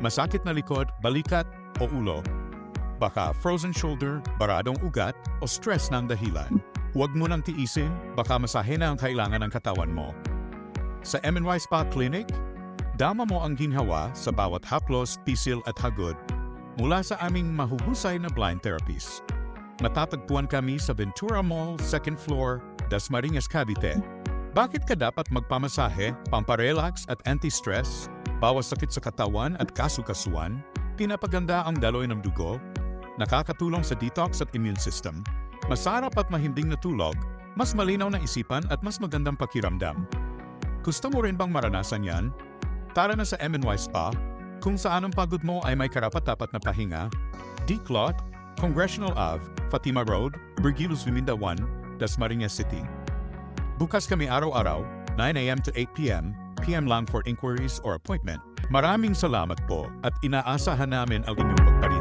Masakit na likod, balikat o ulo. Baka frozen shoulder, baradong ugat o stress ng dahilan. Huwag mo nang tiisin, baka masahe na ang kailangan ng katawan mo. Sa MNY Spa Clinic, dama mo ang ginhawa sa bawat haplos, pisil at hagod mula sa aming mahuhusay na blind therapies. Matatagpuan kami sa Ventura Mall, second floor, Dasmariñas, Cavite. Bakit ka dapat magpamasahe, pamparelax at anti-stress, bawas sakit sa katawan at kasukasuan, pinapaganda ang daloy ng dugo, nakakatulong sa detox at immune system, masarap at mahimbing na tulog, mas malinaw na isipan at mas magandang pakiramdam. Gusto mo rin bang maranasan yan? Tara na sa MNY Spa, kung saan ang pagod mo ay may karapat-dapat na pahinga, Declot, Congressional Ave, Fatima Road, Bergilus Viminda 1, Dasmariñas City. Bukas kami araw-araw, 9 a.m. to 8 p.m., PM lang for inquiries or appointment. Maraming salamat po at inaasahan namin ang inyong pagparito.